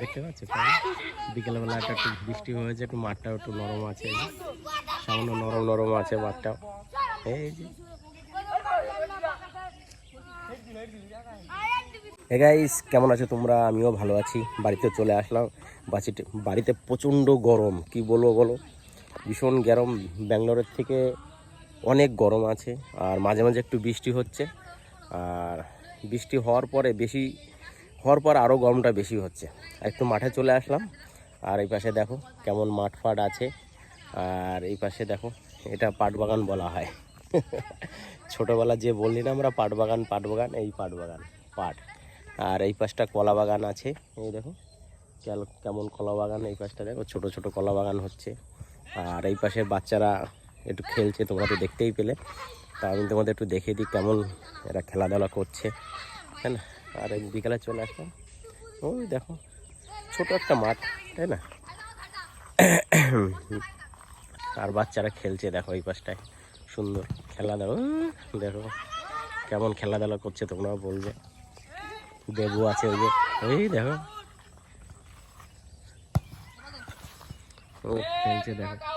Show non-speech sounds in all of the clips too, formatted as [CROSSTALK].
দেখতে পাচ্ছ বিকেলবেলা একটা একটু বৃষ্টি হয়েছে, একটু মাঠটাও একটু নরম আছে। সামান্য নরম নরম আছে মাঠটাও এই যে। গাইস কেমন আছো তোমরা? আমিও ভালো আছি। বাড়িতে চলে আসলাম। বাড়িতে বাড়িতে প্রচণ্ড গরম। কি বলব বলো? ভীষণ গরম। ব্যাঙ্গালোরের থেকে অনেক গরম আছে। আর মাঝে মাঝে একটু বৃষ্টি হচ্ছে। আর বৃষ্টি হওয়ার পরে বেশি, হওয়ার পর আরও গরমটা বেশি হচ্ছে। একটু মাঠে চলে আসলাম। আর এই পাশে দেখো কেমন মাঠ ফাট আছে। আর এই পাশে দেখো এটা পাট বাগান বলা হয়। [LAUGHS] ছোটোবেলা যে বললি না আমরা, পাট বাগান পাট বাগান, এই পাট বাগান, পাট। আর এই পাশটা কলা বাগান আছে। এই দেখো কেমন কলা বাগান এই পাশটা দেখো, ছোট ছোট কলা বাগান হচ্ছে। আর এই পাশে বাচ্চারা একটু খেলছে, তোমরা তো দেখতেই পেলে। তা আমি তোমাদের একটু দেখিয়ে দিই কেমন এরা খেলাধুলা করছে, তাই না? আর বিকালে চলে আসলাম ওই দেখো, ছোট একটা মাঠ, তাই না? আর বাচ্চারা খেলছে, দেখো এই পাশটায়। সুন্দর খেলা দেখো দেখো। কেমন খেলাধুলা করছে তোমরা বলবে। দেবু আছে ওই যে, ওই দেখো। ও, খেলছে, দেখো।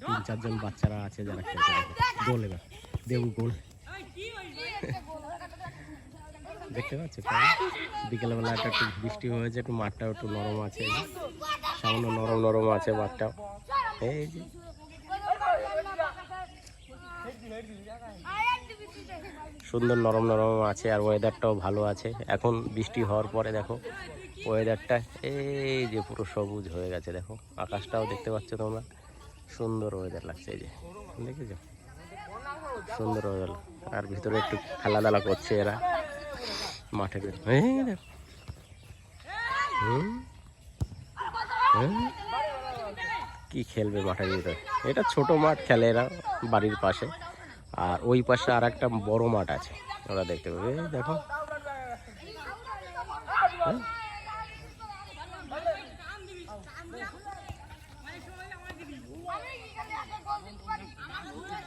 তিন চারজন বাচ্চারা আছে যারা দেখো গোল এবার। দেবু গোল। দেখতে পাচ্ছ? বিকেলবেলা একটা একটু বৃষ্টি হয়েছে একটু মাঠটাও একটু নরম আছে। সামান্য নরম নরম আছে মাঠটাও। এই যে। সুন্দর নরম নরম আছে আর ওয়েদারটাও ভালো আছে। এখন বৃষ্টি হওয়ার পরে দেখো ওয়েদারটা এই যে পুরো সবুজ হয়ে গেছে, দেখো। আকাশটাও দেখতে পাচ্ছ তোমরা। সুন্দর ওয়েদার লাগছে এই যে। দেখেছ? সুন্দর ওয়েদার আর ভিতরে একটু খেলাধুলা করছে এরা। মাঠে। কি খেলবে মাঠের ভিতরে? এটা ছোট মাঠ খেলে এরা বাড়ির পাশে। আর ওই পাশে আর একটা বড় মাঠ আছে। ওরা দেখতে পাবে দেখো?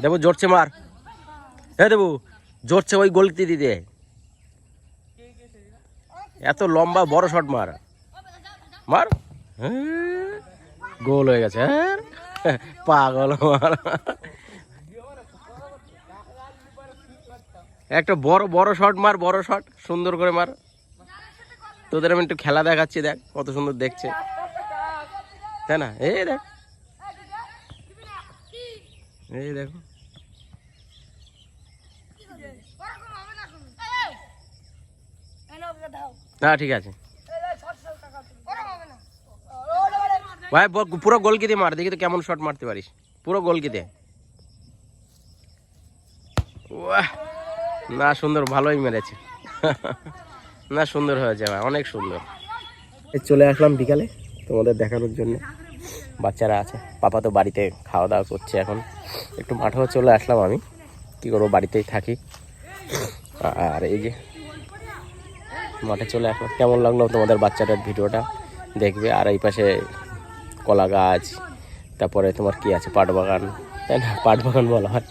দেবো জোরছে মার। হ্যাঁ দেবু জোরছে ওই গোলটি দিতে। এত লম্বা বড় শট মার। মার। হ্যাঁ, গোল হয়ে গেছে হ্যাঁ। পাগল মার। একটা বড় বড় শট মার, বড় শট সুন্দর করে মার। তোদের আমি একটু খেলা দেখাচ্ছি, দেখ কত সুন্দর দেখছে। তাই না? এই দেখ। এই দেখো। হ্যাঁ ঠিক আছে। ভাই পুরো গোলকি দিয়ে মার, দেখি তো কেমন শট মারতে পারিস। পুরো গোলকি দিয়ে ওয়াহ! না, সুন্দর, ভালোই মেরেছে। না, সুন্দর হয়েছে অনেক সুন্দর। এই চলে আসলাম বিকালে, তোমাদের দেখানোর জন্য। বাচ্চারা আছে, পাপা তো বাড়িতে খাওয়া দাওয়া করছে এখন। একটু মাঠেও চলে আসলাম আমি, কি করব, বাড়িতেই থাকি। আর এই যে, মাঠে চলে আসলাম। কেমন লাগল তোমাদের বাচ্চাটার ভিডিওটা? দেখবে, আর এই পাশে কলা গাছ, তারপরে তোমার কি আছে পাট বাগান তাই না? পাট বাগান বলা হয়।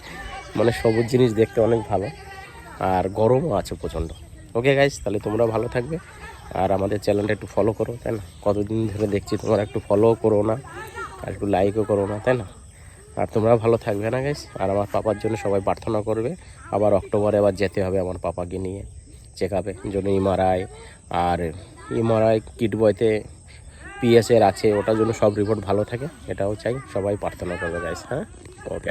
মানে সবুজ জিনিস দেখতে অনেক ভালো। আর গরমও আছে প্রচণ্ড। ওকে গাইস তাহলে তোমরা ভালো থাকবে। আর আমাদের চ্যানেলটা একটু ফলো করো, তাই না? কতদিন ধরে দেখছি তোমরা একটু ফলো করো না, আর একটু লাইকও করো না, তাই না? আর তোমরা ভালো থাকবে, না গাইস আর আমার পাপার জন্য সবাই প্রার্থনা করবে, আবার অক্টোবরে আবার যেতে হবে আমার পাপাকে নিয়ে চেক আপে জন্য এমআরআই আর এমআরআই কিট বয়তে পিএসএর আছে, ওটার জন্য সব রিপোর্ট ভালো থাকে, এটাও চাই, সবাই প্রার্থনা করবে গাইস হ্যাঁ? ওকে